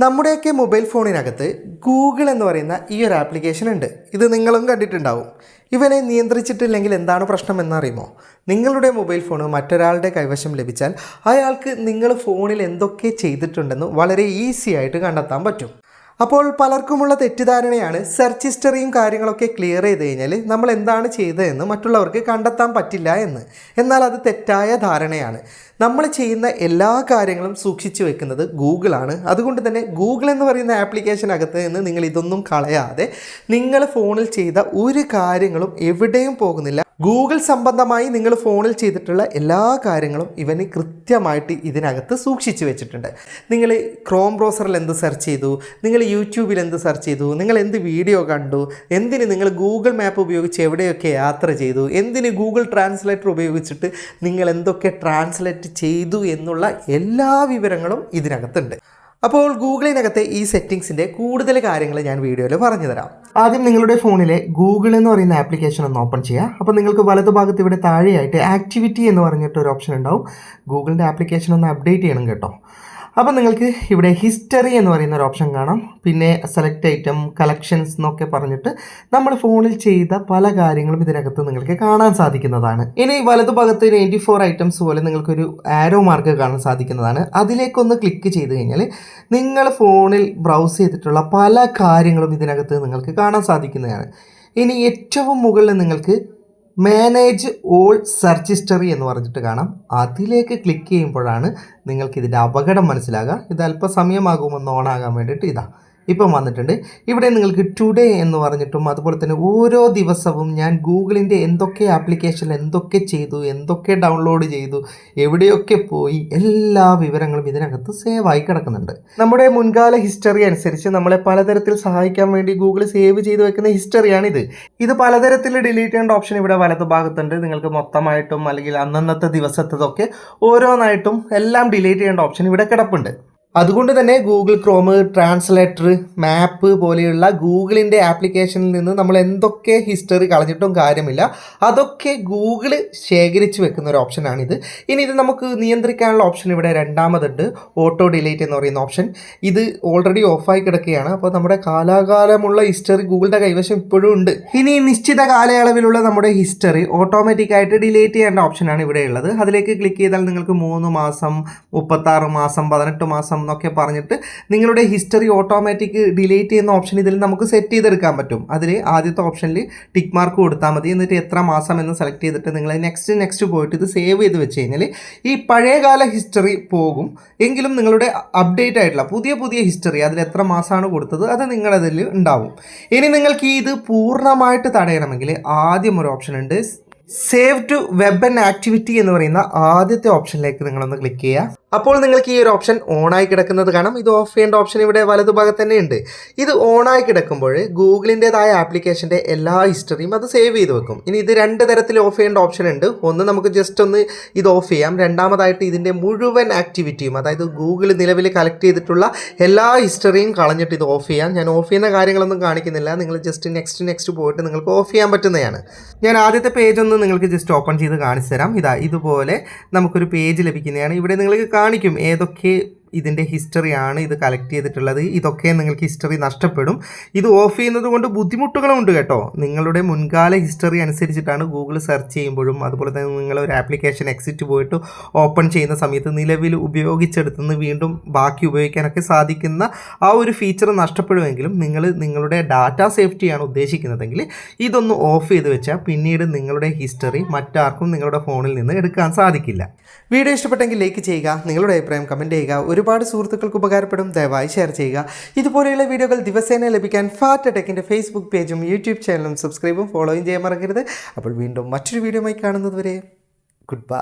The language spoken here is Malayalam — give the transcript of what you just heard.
നമ്മുടെയൊക്കെ മൊബൈൽ ഫോണിനകത്ത് ഗൂഗിൾ എന്ന് പറയുന്ന ഈ ഒരു ആപ്ലിക്കേഷൻ ഉണ്ട്. ഇത് നിങ്ങളും കണ്ടിട്ടുണ്ടാവും. ഇവനെ നിയന്ത്രിച്ചിട്ടില്ലെങ്കിൽ എന്താണ് പ്രശ്നം എന്നറിയുമോ? നിങ്ങളുടെ മൊബൈൽ ഫോൺ മറ്റൊരാളുടെ കൈവശം ലഭിച്ചാൽ അയാൾക്ക് നിങ്ങൾ ഫോണിൽ എന്തൊക്കെ ചെയ്തിട്ടുണ്ടെന്ന് വളരെ ഈസി ആയിട്ട് കണ്ടെത്താൻ പറ്റും. അപ്പോൾ പലർക്കുമുള്ള തെറ്റിദ്ധാരണയാണ് സെർച്ച് ഹിസ്റ്ററിയും കാര്യങ്ങളൊക്കെ ക്ലിയർ ചെയ്ത് കഴിഞ്ഞാൽ നമ്മൾ എന്താണ് ചെയ്തതെന്ന് മറ്റുള്ളവർക്ക് കണ്ടെത്താൻ പറ്റില്ല എന്ന്. എന്നാൽ അത് തെറ്റായ ധാരണയാണ്. നമ്മൾ ചെയ്യുന്ന എല്ലാ കാര്യങ്ങളും സൂക്ഷിച്ചു വെക്കുന്നത് ഗൂഗിളാണ് അതുകൊണ്ട് തന്നെ ഗൂഗിൾ എന്ന് പറയുന്ന ആപ്ലിക്കേഷനകത്ത് നിന്ന് നിങ്ങൾ ഇതൊന്നും കളയാതെ നിങ്ങൾ ഫോണിൽ ചെയ്ത ഒരു കാര്യങ്ങളും എവിടെയും പോകുന്നില്ല. ഗൂഗിൾ സംബന്ധമായി നിങ്ങൾ ഫോണിൽ ചെയ്തിട്ടുള്ള എല്ലാ കാര്യങ്ങളും ഇവന് കൃത്യമായിട്ട് ഇതിനകത്ത് സൂക്ഷിച്ചു വെച്ചിട്ടുണ്ട്. നിങ്ങൾ ക്രോം ബ്രൗസറിൽ എന്ത് സെർച്ച് ചെയ്തു? നിങ്ങൾ യൂട്യൂബിൽ എന്ത് സെർച്ച് ചെയ്തു? നിങ്ങൾ എന്ത് വീഡിയോ കണ്ടു? എന്തിന് നിങ്ങൾ ഗൂഗിൾ മാപ്പ് ഉപയോഗിച്ച് എവിടെയൊക്കെ യാത്ര ചെയ്തു? എന്തിന് ഗൂഗിൾ ട്രാൻസ്ലേറ്റർ ഉപയോഗിച്ചിട്ട് നിങ്ങൾ എന്തൊക്കെ ട്രാൻസ്ലേറ്റ് ചെയ്തു എന്നുള്ള എല്ലാ വിവരങ്ങളും ഇതിനകത്തുണ്ട്. അപ്പോൾ ഗൂഗിളിനകത്തെ ഈ സെറ്റിങ്സിന്റെ കൂടുതൽ കാര്യങ്ങൾ ഞാൻ വീഡിയോയിൽ പറഞ്ഞു തരാം ആദ്യം നിങ്ങളുടെ ഫോണിലെ ഗൂഗിൾ എന്ന് പറയുന്ന ആപ്ലിക്കേഷൻ ഒന്ന് ഓപ്പൺ ചെയ്യുക. അപ്പോൾ നിങ്ങൾക്ക് വലതുഭാഗത്ത് ഇവിടെ താഴെയായിട്ട് ആക്ടിവിറ്റി എന്ന് പറഞ്ഞിട്ട് ഒരു ഓപ്ഷൻ ഉണ്ടാവും. ഗൂഗിളിന്റെ ആപ്ലിക്കേഷൻ ഒന്ന് അപ്ഡേറ്റ് ചെയ്യണം കേട്ടോ. അപ്പോൾ നിങ്ങൾക്ക് ഇവിടെ ഹിസ്റ്ററി എന്ന് പറയുന്ന ഒരു ഓപ്ഷൻ കാണാം. പിന്നെ സെലക്ട് ഐറ്റം കളക്ഷൻസ് എന്നൊക്കെ പറഞ്ഞിട്ട് നമ്മൾ ഫോണിൽ ചെയ്ത പല കാര്യങ്ങളും ഇതിനകത്ത് നിങ്ങൾക്ക് കാണാൻ സാധിക്കുന്നതാണ്. ഇനി വലതുഭാഗത്ത് നയന്റി ഫോർ ഐറ്റംസ് പോലെ നിങ്ങൾക്കൊരു ആരോ മാർക്ക് കാണാൻ സാധിക്കുന്നതാണ്. അതിലേക്കൊന്ന് ക്ലിക്ക് ചെയ്ത് കഴിഞ്ഞാൽ നിങ്ങൾ ഫോണിൽ ബ്രൗസ് ചെയ്തിട്ടുള്ള പല കാര്യങ്ങളും ഇതിനകത്ത് നിങ്ങൾക്ക് കാണാൻ സാധിക്കുന്നതാണ്. ഇനി ഏറ്റവും മുകളിൽ നിങ്ങൾക്ക് മാനേജ് ഓൾ സെർച്ച് ഹിസ്റ്ററി എന്ന് പറഞ്ഞിട്ട് കാണാം. അതിലേക്ക് ക്ലിക്ക് ചെയ്യുമ്പോഴാണ് നിങ്ങൾക്ക് ഇതിന്റെ അപകടം മനസ്സിലാകുക. ഇത് അല്പസമയമാകുമെന്ന് ഓണാകാൻ വേണ്ടിയിട്ട് ഇതാ. ഇപ്പം വന്നിട്ടുണ്ട്. ഇവിടെ നിങ്ങൾക്ക് ടുഡേ എന്ന് പറഞ്ഞിട്ടും അതുപോലെ തന്നെ ഓരോ ദിവസവും ഞാൻ ഗൂഗിളിന്റെ എന്തൊക്കെ ആപ്ലിക്കേഷൻ എന്തൊക്കെ ചെയ്തു എന്തൊക്കെ ഡൗൺലോഡ് ചെയ്തു എവിടെയൊക്കെ പോയി എല്ലാ വിവരങ്ങളും ഇതിനകത്ത് സേവ് ആയി കിടക്കുന്നുണ്ട്. നമ്മുടെ മുൻകാല ഹിസ്റ്ററി അനുസരിച്ച് നമ്മളെ പലതരത്തിൽ സഹായിക്കാൻ വേണ്ടി ഗൂഗിൾ സേവ് ചെയ്ത് വെക്കുന്ന ഹിസ്റ്ററിയാണിത് ഇത് പലതരത്തിൽ ഡിലീറ്റ് ചെയ്യേണ്ട ഓപ്ഷൻ ഇവിടെ വലതു ഭാഗത്തുണ്ട്. നിങ്ങൾക്ക് മൊത്തമായിട്ടും അല്ലെങ്കിൽ അന്നന്നത്തെ ദിവസത്തതൊക്കെ ഓരോന്നായിട്ടും എല്ലാം ഡിലീറ്റ് ചെയ്യേണ്ട ഓപ്ഷൻ ഇവിടെ കിടപ്പുണ്ട്. അതുകൊണ്ട് തന്നെ ഗൂഗിൾ ക്രോം ട്രാൻസ്ലേറ്റർ മാപ്പ് പോലെയുള്ള ഗൂഗിളിന്റെ ആപ്ലിക്കേഷനിൽ നിന്ന് നമ്മൾ എന്തൊക്കെ ഹിസ്റ്ററി കളഞ്ഞിട്ടും കാര്യമില്ല. അതൊക്കെ ഗൂഗിൾ ശേഖരിച്ച് വെക്കുന്ന ഒരു ഓപ്ഷനാണിത് ഇനി ഇത് നമുക്ക് നിയന്ത്രിക്കാനുള്ള ഓപ്ഷൻ ഇവിടെ രണ്ടാമതുണ്ട്. ഓട്ടോ ഡിലീറ്റ് എന്ന് പറയുന്ന ഓപ്ഷൻ ഇത് ഓൾറെഡി ഓഫായി കിടക്കുകയാണ്. അപ്പോൾ നമ്മുടെ കാലാകാലമുള്ള ഹിസ്റ്ററി ഗൂഗിളിന്റെ കൈവശം ഇപ്പോഴും ഉണ്ട്. ഇനി നിശ്ചിത കാലയളവിലുള്ള നമ്മുടെ ഹിസ്റ്ററി ഓട്ടോമാറ്റിക്കായിട്ട് ഡിലീറ്റ് ചെയ്യേണ്ട ഓപ്ഷനാണ് ഇവിടെ ഉള്ളത് അതിലേക്ക് ക്ലിക്ക് ചെയ്താൽ നിങ്ങൾക്ക് മൂന്ന് മാസം മുപ്പത്താറ് മാസം പതിനെട്ട് മാസം എന്നൊക്കെ പറഞ്ഞിട്ട് നിങ്ങളുടെ ഹിസ്റ്ററി ഓട്ടോമാറ്റിക് ഡിലീറ്റ് ചെയ്യുന്ന ഓപ്ഷൻ ഇതിൽ നമുക്ക് സെറ്റ് ചെയ്തെടുക്കാൻ പറ്റും. അതിൽ ആദ്യത്തെ ഓപ്ഷനിൽ ടിക്ക് മാർക്ക് കൊടുത്താൽ മതി. എന്നിട്ട് എത്ര മാസം എന്ന് സെലക്ട് ചെയ്തിട്ട് നിങ്ങൾ നെക്സ്റ്റ് നെക്സ്റ്റ് പോയിട്ട് ഇത് സേവ് ചെയ്ത് വെച്ച് കഴിഞ്ഞാൽ ഈ പഴയകാല ഹിസ്റ്ററി പോകും. എങ്കിലും നിങ്ങളുടെ അപ്ഡേറ്റ് ആയിട്ടുള്ള പുതിയ പുതിയ ഹിസ്റ്ററി അതിൽ എത്ര മാസമാണ് കൊടുത്തത് അത് നിങ്ങളതിൽ ഉണ്ടാവും. ഇനി നിങ്ങൾക്ക് ഇത് പൂർണമായിട്ട് തടയണമെങ്കിൽ ആദ്യം ഒരു ഓപ്ഷൻ ഉണ്ട്. Save to web and activity എന്ന് പറയുന്ന ആദ്യത്തെ ഓപ്ഷനിലേക്ക് നിങ്ങളൊന്ന് ക്ലിക്ക് ചെയ്യുക. അപ്പോൾ നിങ്ങൾക്ക് ഈ ഒരു ഓപ്ഷൻ ഓണായി കിടക്കുന്നത് കാണാം. ഇത് ഓഫ് ചെയ്യേണ്ട ഓപ്ഷൻ ഇവിടെ വലതുഭാഗത്ത് തന്നെ ഉണ്ട് ഇത് ഓണായി കിടക്കുമ്പോൾ ഗൂഗിളിന്റെതായ ആപ്ലിക്കേഷന്റെ എല്ലാ ഹിസ്റ്ററിയും അത് സേവ് ചെയ്ത് വെക്കും. ഇനി ഇത് രണ്ട് തരത്തിൽ ഓഫ് ചെയ്യേണ്ട ഓപ്ഷൻ ഉണ്ട്. ഒന്ന് നമുക്ക് ജസ്റ്റ് ഒന്ന് ഇത് ഓഫ് ചെയ്യാം. രണ്ടാമതായിട്ട് ഇതിന്റെ മുഴുവൻ ആക്ടിവിറ്റിയും അതായത് ഗൂഗിൾ നിലവിൽ കളക്ട് ചെയ്തിട്ടുള്ള എല്ലാ ഹിസ്റ്ററിയും കളഞ്ഞിട്ട് ഇത് ഓഫ് ചെയ്യാം. ഞാൻ ഓഫ് ചെയ്യുന്ന കാര്യങ്ങളൊന്നും കാണിക്കുന്നില്ല. നിങ്ങൾ ജസ്റ്റ് നെക്സ്റ്റ് നെക്സ്റ്റ് പോയിട്ട് നിങ്ങൾക്ക് ഓഫ് ചെയ്യാൻ പറ്റുന്നതാണ്. ഞാൻ ആദ്യത്തെ പേജ് ഒന്ന് നിങ്ങൾക്ക് ജസ്റ്റ് ഓപ്പൺ ചെയ്ത് കാണിച്ചു തരാം ഇതാ ഇതുപോലെ നമുക്കൊരു പേജ് ലഭിക്കുന്നതാണ്. ഇവിടെ നിങ്ങൾക്ക് കാണിക്കും ഏതൊക്കെ ഇതിന്റെ ഹിസ്റ്ററിയാണ് ഇത് കളക്ട് ചെയ്തിട്ടുള്ളത്. ഇതൊക്കെ നിങ്ങൾക്ക് ഹിസ്റ്ററി നഷ്ടപ്പെടും. ഇത് ഓഫ് ചെയ്യുന്നത് കൊണ്ട് ബുദ്ധിമുട്ടുകളുണ്ട് കേട്ടോ. നിങ്ങളുടെ മുൻകാല ഹിസ്റ്ററി അനുസരിച്ചിട്ടാണ് ഗൂഗിൾ സെർച്ച് ചെയ്യുമ്പോഴും അതുപോലെ തന്നെ നിങ്ങൾ ഒരു ആപ്ലിക്കേഷൻ എക്സിറ്റ് പോയിട്ട് ഓപ്പൺ ചെയ്യുന്ന സമയത്ത് നിലവിൽ ഉപയോഗിച്ചെടുത്തുനിന്ന് വീണ്ടും ബാക്കി ഉപയോഗിക്കാനൊക്കെ സാധിക്കുന്ന ആ ഒരു ഫീച്ചർ നഷ്ടപ്പെടുമെങ്കിലും നിങ്ങൾ നിങ്ങളുടെ ഡാറ്റ സേഫ്റ്റിയാണ് ഉദ്ദേശിക്കുന്നതെങ്കിൽ ഇതൊന്ന് ഓഫ് ചെയ്ത് വെച്ചാൽ പിന്നീട് നിങ്ങളുടെ ഹിസ്റ്ററി മറ്റാർക്കും നിങ്ങളുടെ ഫോണിൽ നിന്ന് എടുക്കാൻ സാധിക്കില്ല. വീഡിയോ ഇഷ്ടപ്പെട്ടെങ്കിൽ ലൈക്ക് ചെയ്യുക. നിങ്ങളുടെ അഭിപ്രായം കമന്റ് ചെയ്യുക. ഒരുപാട് സുഹൃത്തുക്കൾക്ക് ഉപകാരപ്പെടും. ദയവായി ഷെയർ ചെയ്യുക. ഇതുപോലെയുള്ള വീഡിയോകൾ ദിവസേന ലഭിക്കാൻ ഫാറ്റ് ടെക്കിന്റെ ഫേസ്ബുക്ക് പേജും യൂട്യൂബ് ചാനലും സബ്സ്ക്രൈബും ഫോളോയും ചെയ്യാൻ മറക്കരുത്. അപ്പോൾ വീണ്ടും മറ്റൊരു വീഡിയോയുമായി കാണുന്നതുവരെ ഗുഡ് ബൈ